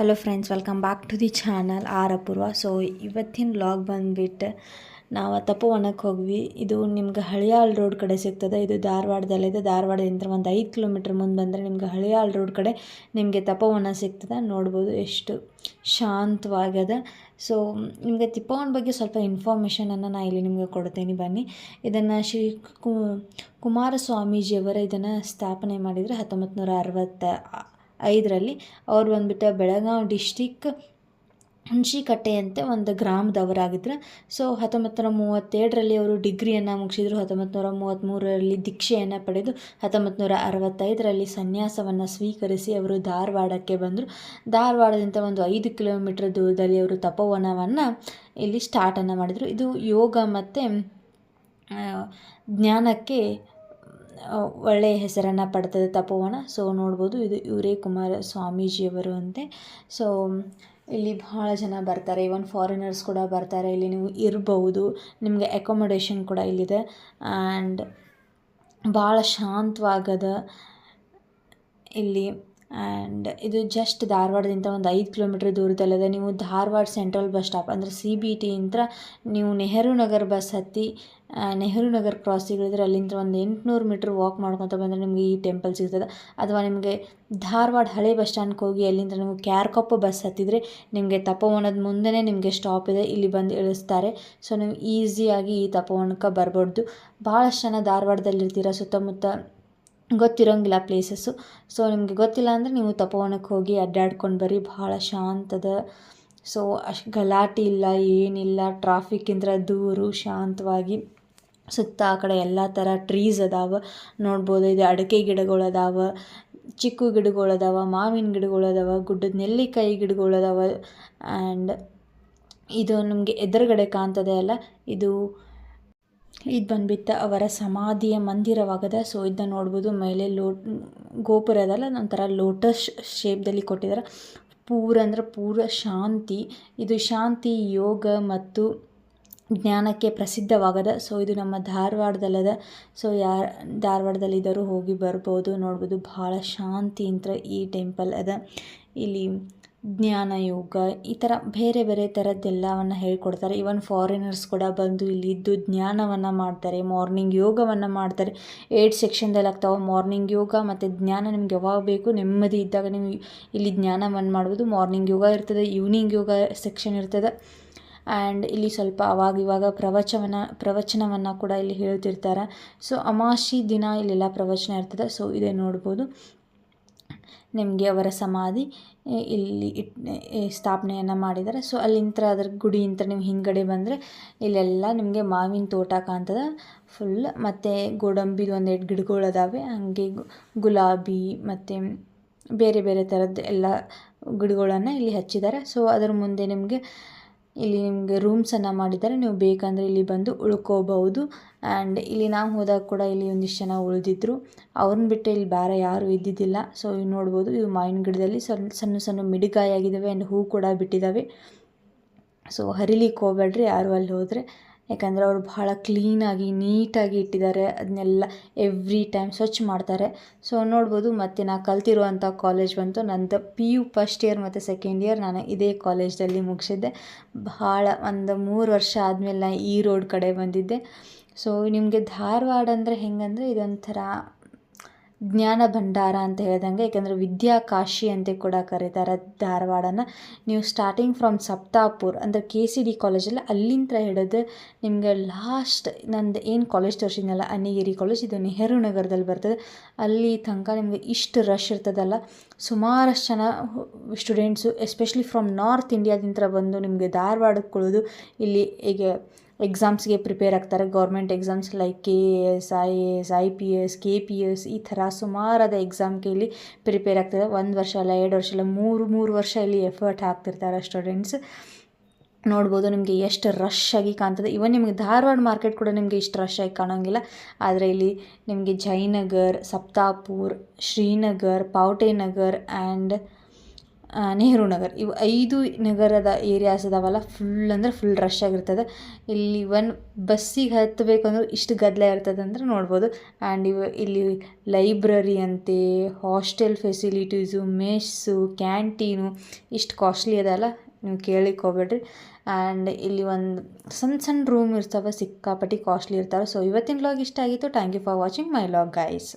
Hello friends welcome back to the channel R Apoorva so ಇವತ್ತಿನ vlog ಬಂದುಬಿಟ್ಟು ನಾವು ತಪೋವನಕ್ಕೆ ಹೋಗ್ವಿ ಇದು ನಿಮ್ಗೆ ಹಳಿಯಾಳ್ ರೋಡ್ ಕಡೆ ಸಿಗ್ತದೆ. ಇದು ಧಾರವಾಡದಲ್ಲಿದೆ. ಧಾರವಾಡದಿಂದ ಒಂದು ಐದು ಕಿಲೋಮೀಟ್ರ್ ಮುಂದೆ ಬಂದರೆ ನಿಮ್ಗೆ ಹಳಿಯಾಳ್ ರೋಡ್ ಕಡೆ ನಿಮಗೆ ತಪೋವನ ಸಿಗ್ತದೆ. ನೋಡ್ಬೋದು ಎಷ್ಟು ಶಾಂತವಾಗ್ಯದ. ಸೊ ನಿಮಗೆ ತಿಪ್ಪವನ ಬಗ್ಗೆ ಸ್ವಲ್ಪ ಇನ್ಫಾರ್ಮೇಷನನ್ನು ನಾನು ಇಲ್ಲಿ ನಿಮಗೆ ಕೊಡ್ತೀನಿ. ಬನ್ನಿ. ಇದನ್ನು ಶ್ರೀ ಕು, ಕುಮಾರಸ್ವಾಮೀಜಿಯವರ ಇದನ್ನು ಸ್ಥಾಪನೆ ಮಾಡಿದರೆ ಹತ್ತೊಂಬತ್ತು ನೂರ ಅರವತ್ತ ಐದರಲ್ಲಿ ಅವ್ರು ಬಂದುಬಿಟ್ಟು ಬೆಳಗಾವಿ ಡಿಸ್ಟಿಕ್ ಹುಣಸಿಕಟ್ಟೆ ಅಂತ ಒಂದು ಗ್ರಾಮದವರಾಗಿದ್ದರು ಸೊ ಹತ್ತೊಂಬತ್ತು ನೂರ ಮೂವತ್ತೇಳರಲ್ಲಿ ಅವರು ಡಿಗ್ರಿಯನ್ನು ಮುಗಿಸಿದ್ರು. ಹತ್ತೊಂಬತ್ತು ನೂರ ಮೂವತ್ತ್ಮೂರರಲ್ಲಿ ದೀಕ್ಷೆಯನ್ನು ಪಡೆದು ಹತ್ತೊಂಬತ್ತು ನೂರ ಅರವತ್ತೈದರಲ್ಲಿ ಸನ್ಯಾಸವನ್ನು ಸ್ವೀಕರಿಸಿ ಅವರು ಧಾರವಾಡಕ್ಕೆ ಬಂದರು. ಧಾರವಾಡದಿಂದ ಒಂದು ಐದು ಕಿಲೋಮೀಟ್ರ್ ದೂರದಲ್ಲಿ ಅವರು ತಪೋವನವನ್ನು ಇಲ್ಲಿ ಸ್ಟಾರ್ಟನ್ನು ಮಾಡಿದರು. ಇದು ಯೋಗ ಮತ್ತು ಜ್ಞಾನಕ್ಕೆ ಒಳ್ಳೆಯ ಹೆಸರನ್ನು ಪಡ್ತದೆ ತಪೋವನ. ಸೊ ನೋಡ್ಬೋದು ಇದು ಇವರೇ ಕುಮಾರ ಸ್ವಾಮೀಜಿಯವರು ಅಂತೆ. ಸೊ ಇಲ್ಲಿ ಭಾಳ ಜನ ಬರ್ತಾರೆ. ಇವನ್ ಫಾರಿನರ್ಸ್ ಕೂಡ ಬರ್ತಾರೆ. ಇಲ್ಲಿ ನೀವು ಇರಬಹುದು ನಿಮಗೆ ಅಕೊಮಡೇಷನ್ ಕೂಡ ಇಲ್ಲಿದೆ. ಆ್ಯಂಡ್ ಭಾಳ ಶಾಂತವಾಗದ ಇಲ್ಲಿ ಆ್ಯಂಡ್ ಇದು ಜಸ್ಟ್ ಧಾರವಾಡದಿಂದ ಒಂದು ಐದು ಕಿಲೋಮೀಟ್ರ್ ದೂರದಲ್ಲಿದೆ ನೀವು ಧಾರವಾಡ ಸೆಂಟ್ರಲ್ ಬಸ್ ಸ್ಟಾಪ್ ಅಂದರೆ ಸಿ ಬಿ ಟಿ ಇಂತ ನೀವು ನೆಹರು ನಗರ ಬಸ್ ಹತ್ತಿ ನೆಹರು ನಗರ್ ಕ್ರಾಸಿಗಳಿದ್ರೆ ಅಲ್ಲಿಂದ ಒಂದು ಎಂಟುನೂರು ಮೀಟ್ರ್ ವಾಕ್ ಮಾಡ್ಕೊತ ಬಂದರೆ ನಿಮಗೆ ಈ ಟೆಂಪಲ್ ಸಿಗ್ತದೆ. ಅಥವಾ ನಿಮಗೆ ಧಾರವಾಡ ಹಳೆ ಬಸ್ ಸ್ಟ್ಯಾಂಡ್ಗೆ ಹೋಗಿ ಅಲ್ಲಿಂದ ನೀವು ಕ್ಯಾರ್ಕೊಪ್ಪ ಬಸ್ ಹತ್ತಿದರೆ ನಿಮಗೆ ತಪೋವನದ ಮುಂದೆನೇ ನಿಮಗೆ ಸ್ಟಾಪ್ ಇದೆ, ಇಲ್ಲಿ ಬಂದು ಇಳಿಸ್ತಾರೆ. ಸೊ ನೀವು ಈಸಿಯಾಗಿ ಈ ತಪೋವನಕ್ಕೆ ಬರ್ಬೋದು ಭಾಳಷ್ಟು ಜನ ಧಾರವಾಡದಲ್ಲಿರ್ತೀರ, ಸುತ್ತಮುತ್ತ ಗೊತ್ತಿರೋಂಗಿಲ್ಲ ಪ್ಲೇಸಸ್ಸು ಸೊ ನಿಮಗೆ ಗೊತ್ತಿಲ್ಲ ಅಂದರೆ ನೀವು ತಪೋವನಕ್ಕೆ ಹೋಗಿ ಅಡ್ಡಾಡ್ಕೊಂಡು ಬರ್ರಿ ಭಾಳ ಶಾಂತದ. ಸೊ ಅಷ್ಟು ಗಲಾಟೆ ಇಲ್ಲ, ಏನಿಲ್ಲ ಟ್ರಾಫಿಕ್ಕಿಂದ ದೂರು, ಶಾಂತವಾಗಿ ಸುತ್ತ ಆ ಕಡೆ ಎಲ್ಲ ಥರ ಟ್ರೀಸ್ ಅದಾವೆ. ನೋಡ್ಬೋದು, ಇದು ಅಡಿಕೆ ಗಿಡಗಳು ಅದಾವೆ, ಚಿಕ್ಕು ಗಿಡಗಳು ಅದಾವೆ, ಮಾವಿನ ಗಿಡಗಳು ಅದಾವ, ಗುಡ್ಡದ ನೆಲ್ಲಿಕಾಯಿ ಗಿಡಗಳು ಅದಾವ. ಆ್ಯಂಡ್ ಇದು ನಿಮಗೆ ಎದುರುಗಡೆ ಕಾಣ್ತದೆ ಅಲ್ಲ, ಇದು ಇದು ಬಂದ್ಬಿಟ್ಟು ಅವರ ಸಮಾಧಿಯ ಮಂದಿರವಾಗದ. ಸೊ ಇದನ್ನ ನೋಡ್ಬೋದು ಮೇಲೆ ಲೋ, ಗೋಪುರ ಅದಲ್ಲ, ಒಂಥರ ಲೋಟಸ್ ಶೇಪ್ದಲ್ಲಿ ಕೊಟ್ಟಿದ್ದಾರೆ ಪೂರ ಅಂದ್ರೆ ಪೂರ ಶಾಂತಿ. ಇದು ಶಾಂತಿ, ಯೋಗ ಮತ್ತು ಜ್ಞಾನಕ್ಕೆ ಪ್ರಸಿದ್ಧವಾಗದ. ಸೊ ಇದು ನಮ್ಮ ಧಾರವಾಡದಲ್ಲದ. ಸೊ ಯಾರು, ಧಾರವಾಡದಲ್ಲಿದ್ದರೂ ಹೋಗಿ ಬರ್ಬೋದು. ನೋಡ್ಬೋದು ಭಾಳ ಶಾಂತಿ ಅಂತ ಈ ಟೆಂಪಲ್ ಅದ. ಇಲ್ಲಿ ಜ್ಞಾನ, ಯೋಗ ಈ ಥರ ಬೇರೆ ಬೇರೆ ಥರದ್ದೆಲ್ಲವನ್ನು ಹೇಳ್ಕೊಡ್ತಾರೆ. ಇವನ್ ಫಾರಿನರ್ಸ್ ಕೂಡ ಬಂದು ಇಲ್ಲಿ ಇದ್ದು ಜ್ಞಾನವನ್ನು ಮಾಡ್ತಾರೆ ಮಾರ್ನಿಂಗ್ ಯೋಗವನ್ನು ಮಾಡ್ತಾರೆ. ಏಟ್ ಸೆಕ್ಷನ್ದಲ್ಲಿ ಆಗ್ತಾವೆ ಮಾರ್ನಿಂಗ್ ಯೋಗ ಮತ್ತು ಜ್ಞಾನ ನಿಮ್ಗೆ ಯಾವಾಗ ಬೇಕು, ನೆಮ್ಮದಿ ಇದ್ದಾಗ ನೀವು ಇಲ್ಲಿ ಜ್ಞಾನವನ್ನು ಮಾಡ್ಬೋದು. ಮಾರ್ನಿಂಗ್ ಯೋಗ ಇರ್ತದೆ ಈವ್ನಿಂಗ್ ಯೋಗ ಸೆಕ್ಷನ್ ಇರ್ತದೆ. ಆ್ಯಂಡ್ ಇಲ್ಲಿ ಸ್ವಲ್ಪ ಅವಾಗ ಇವಾಗ ಪ್ರವಚನ ಪ್ರವಚನವನ್ನು ಕೂಡ ಇಲ್ಲಿ ಹೇಳ್ತಿರ್ತಾರೆ. ಸೊ ಅಮಾಶಿ ದಿನ ಇಲ್ಲೆಲ್ಲ ಪ್ರವಚನ ಇರ್ತದೆ. ಸೊ ಇದೇ ನೋಡ್ಬೋದು. ನಿಮಗೆ ಅವರ ಸಮಾಧಿ ಇಲ್ಲಿ ಇಟ್ ಸ್ಥಾಪನೆಯನ್ನು ಮಾಡಿದ್ದಾರೆ. ಸೊ ಅಲ್ಲಿಂದ ಅದ್ರ ಗುಡಿಯಿಂದ ನೀವು ಹಿಂದುಗಡೆ ಬಂದರೆ, ಇಲ್ಲೆಲ್ಲ ನಿಮಗೆ ಮಾವಿನ ತೋಟ ಕಾಣ್ತದೆ. ಫುಲ್ ಮತ್ತು ಗೋಡಂಬಿದು ಒಂದೆರಡು ಗಿಡಗಳು ಅದಾವೆ. ಹಾಗೆ ಗುಲಾಬಿ ಮತ್ತು ಬೇರೆ ಬೇರೆ ಥರದ್ದು ಎಲ್ಲ ಗಿಡಗಳನ್ನು ಇಲ್ಲಿ ಹಚ್ಚಿದ್ದಾರೆ. ಸೊ ಅದರ ಮುಂದೆ ನಿಮಗೆ ಇಲ್ಲಿ ನಿಮಗೆ ರೂಮ್ಸನ್ನು ಮಾಡಿದ್ದಾರೆ. ನೀವು ಬೇಕಂದರೆ ಇಲ್ಲಿ ಬಂದು ಉಳ್ಕೋಬಹುದು. ಆ್ಯಂಡ್ ಇಲ್ಲಿ ನಾವು ಹೋದಾಗ ಕೂಡ ಇಲ್ಲಿ ಒಂದಿಷ್ಟು ಜನ ಉಳಿದಿದ್ರು. ಅವ್ರನ್ನ ಬಿಟ್ಟು ಇಲ್ಲಿ ಬೇರೆ ಯಾರೂ ಇದ್ದಿದ್ದಿಲ್ಲ. ಸೊ ಇಲ್ಲಿ ನೋಡ್ಬೋದು ಇವು ಮಾವಿನ ಗಿಡದಲ್ಲಿ ಸಣ್ಣ ಸಣ್ಣ ಸಣ್ಣ ಮಿಡಿಕಾಯಿ ಆಗಿದ್ದಾವೆ ಆ್ಯಂಡ್ ಹೂ ಕೂಡ ಬಿಟ್ಟಿದ್ದಾವೆ. ಸೊ ಹರಿಲಿಕ್ಕೆ ಹೋಗ್ಬೇಡ್ರಿ. ಯಾರು ಅಲ್ಲಿ ಹೋದರೆ ಯಾಕಂದರೆ ಅವರು ಭಾಳ ಕ್ಲೀನಾಗಿ ನೀಟಾಗಿ ಇಟ್ಟಿದ್ದಾರೆ. ಅದನ್ನೆಲ್ಲ ಎವ್ರಿ ಟೈಮ್ ಸ್ವಚ್ಛ ಮಾಡ್ತಾರೆ. ಸೊ ನೋಡ್ಬೋದು ಮತ್ತು ನಾನು ಕಲ್ತಿರುವಂಥ ಕಾಲೇಜ್ ಬಂತು. ನಂದು ಪಿ ಯು ಫಸ್ಟ್ ಇಯರ್ ಮತ್ತು ಸೆಕೆಂಡ್ ಇಯರ್ ನಾನು ಇದೇ ಕಾಲೇಜಲ್ಲಿ ಮುಗಿಸಿದ್ದೆ. ಭಾಳ ಒಂದು ಮೂರು ವರ್ಷ ಆದಮೇಲೆ ನಾನು ಈ ರೋಡ್ ಕಡೆ ಬಂದಿದ್ದೆ. ಸೊ ನಿಮಗೆ ಧಾರವಾಡ ಅಂದರೆ ಹೆಂಗಂದರೆ ಇದೊಂಥರ ಜ್ಞಾನ ಭಂಡಾರ ಅಂತ ಹೇಳ್ದಂಗೆ ಯಾಕಂದರೆ ವಿದ್ಯಾ ಕಾಶಿ ಅಂತ ಕೂಡ ಕರೀತಾರೆ ಧಾರವಾಡನ. ನೀವು ಸ್ಟಾರ್ಟಿಂಗ್ ಫ್ರಮ್ ಸಪ್ತಾಪುರ್, ಅಂದರೆ ಕೆ ಸಿ ಡಿ ಕಾಲೇಜಲ್ಲಿ ಅಲ್ಲಿಂದ ಹಿಡಿದು ನಿಮಗೆ ಲಾಸ್ಟ್ ನಂದು ಏನು ಕಾಲೇಜ್ ತೋರಿಸಿದ್ನಲ್ಲ ಅನ್ನಿಗಿರಿ ಕಾಲೇಜ್ ಇದು ನೆಹರು ನಗರದಲ್ಲಿ ಬರ್ತದೆ. ಅಲ್ಲಿ ತನಕ ನಿಮಗೆ ಇಷ್ಟು ರಶ್ ಇರ್ತದಲ್ಲ. ಸುಮಾರಷ್ಟು ಜನ ಸ್ಟೂಡೆಂಟ್ಸು ಎಸ್ಪೆಷಲಿ ಫ್ರಮ್ ನಾರ್ತ್ ಇಂಡಿಯಾದಿಂದ ಬಂದು ನಿಮಗೆ ಧಾರವಾಡಕ್ಕೆ ಉಳಿದು ಇಲ್ಲಿ ಈಗ ಎಕ್ಸಾಮ್ಸ್ಗೆ ಪ್ರಿಪೇರ್ ಆಗ್ತಾರೆ. Government exams like K A S I A S I P S K P S ಈ ಥರ ಸುಮಾರಾದ ಎಕ್ಸಾಮ್ಗೆ ಇಲ್ಲಿ ಪ್ರಿಪೇರ್ ಆಗ್ತದೆ. ಒಂದು ವರ್ಷ ಅಲ್ಲ, ಎರಡು ವರ್ಷ ಅಲ್ಲ, ಮೂರು ಮೂರು ವರ್ಷ ಇಲ್ಲಿ ಎಫರ್ಟ್ ಹಾಕ್ತಿರ್ತಾರೆ ಸ್ಟೂಡೆಂಟ್ಸ್ ನೋಡ್ಬೋದು ನಿಮಗೆ ಎಷ್ಟು ರಶ್ ಆಗಿ ಕಾಣ್ತದೆ. ಇವನ್ ನಿಮಗೆ ಧಾರವಾಡ ಮಾರ್ಕೆಟ್ ಕೂಡ ನಿಮಗೆ ಇಷ್ಟು ರಶ್ ಆಗಿ ಕಾಣೋಂಗಿಲ್ಲ. ಆದರೆ ಇಲ್ಲಿ ನಿಮಗೆ ಜಯನಗರ್, ಸಪ್ತಾಪುರ್, ಶ್ರೀನಗರ್ ಪಾವಟೆ ನಗರ್ ಆ್ಯಂಡ್ ನೆಹರು ನಗರ್. ಇವು ಐದು ನಗರದ ಏರಿಯಾಸ್ ಇದಾವಲ್ಲ ಫುಲ್ ಅಂದರೆ ಫುಲ್ ರಶ್ ಆಗಿರ್ತದೆ. ಇಲ್ಲಿ ಒನ್ ಬಸ್ಸಿಗೆ ಹತ್ತಬೇಕಂದ್ರೆ ಇಷ್ಟು ಗದ್ದಲ ಇರ್ತದೆ ಅಂದ್ರೆ ನೋಡ್ಬೋದು. ಆ್ಯಂಡ್ ಇವು ಇಲ್ಲಿ ಲೈಬ್ರರಿ ಅಂತೆ ಹಾಸ್ಟೆಲ್ ಫೆಸಿಲಿಟೀಸು ಮೆಸ್ಸು ಕ್ಯಾಂಟೀನು ಇಷ್ಟು ಕಾಸ್ಟ್ಲಿ ಅದಲ್ಲ ನೀವು ಕೇಳಿಕ್ಕೆ ಹೋಗ್ಬೇಡ್ರಿ. ಆ್ಯಂಡ್ ಇಲ್ಲಿ ಒಂದು ಸಣ್ಣ ಸಣ್ಣ ರೂಮ್ ಇರ್ತವೆ, ಸಿಕ್ಕಾಪಟ್ಟಿ ಕಾಸ್ಟ್ಲಿ ಇರ್ತಾವೆ. ಸೊ ಇವತ್ತಿನ ಲಾಗ್ ಇಷ್ಟ ಆಗಿತ್ತು. Thank you for watching my vlog guys